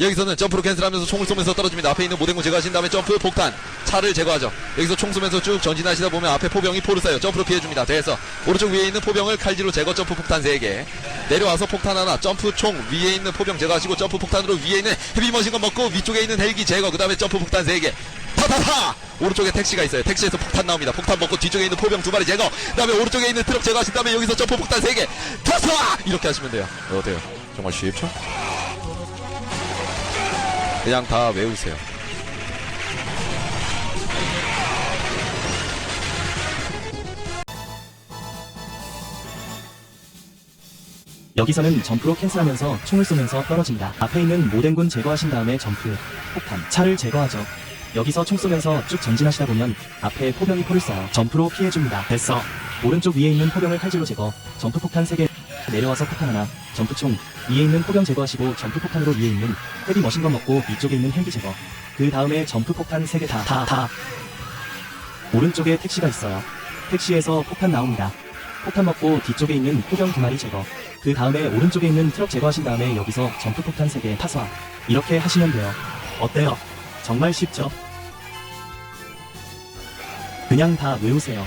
여기서는 점프로 캔슬하면서 총을 쏘면서 떨어집니다. 앞에 있는 모den군 제거하신 다음에 점프 폭탄 차를 제거하죠. 여기서 총 쏘면서 쭉 전진하시다 보면 앞에 포병이 포를 쏴요. 점프로 피해줍니다. 돼서 오른쪽 위에 있는 포병을 칼지로 제거 점프 폭탄 3개 내려와서 폭탄 하나 점프 총 위에 있는 포병 제거하시고 점프 폭탄으로 위에 있는 헤비머신건 먹고 위쪽에 있는 헬기 제거 그 다음에 점프 폭탄 3개 타타타 오른쪽에 택시가 있어요. 택시에서 폭탄 나옵니다. 폭탄 먹고 뒤쪽에 있는 포병 두 마리 제거 그 다음에 오른쪽에 있는 트럭 제거하신 다음에 여기서 점프 폭탄 3개 타타 이렇게 하시면 돼요. 어때요? 정말 쉽죠? 그냥 다 외우세요. 여기서는 점프로 캔슬하면서 총을 쏘면서 떨어집니다. 앞에 있는 모den군 제거하신 다음에 점프, 폭탄, 차를 제거하죠. 여기서 총 쏘면서 쭉 전진하시다 보면 앞에 포병이 포를 쏴요. 점프로 피해줍니다. 됐어. 오른쪽 위에 있는 포병을 칼질로 제거, 점프 폭탄 3개 내려와서 폭탄 하나, 점프총 위에 있는 포병 제거하시고 점프 폭탄으로 위에 있는 헤비 머신건 먹고 위쪽에 있는 헬기 제거. 그 다음에 점프 폭탄 3개 다, 다, 다. 오른쪽에 택시가 있어요. 택시에서 폭탄 나옵니다. 폭탄 먹고 뒤쪽에 있는 포병 두 마리 제거. 그 다음에 오른쪽에 있는 트럭 제거하신 다음에 여기서 점프 폭탄 3개 타수화. 이렇게 하시면 돼요. 어때요? 정말 쉽죠? 그냥 다 외우세요.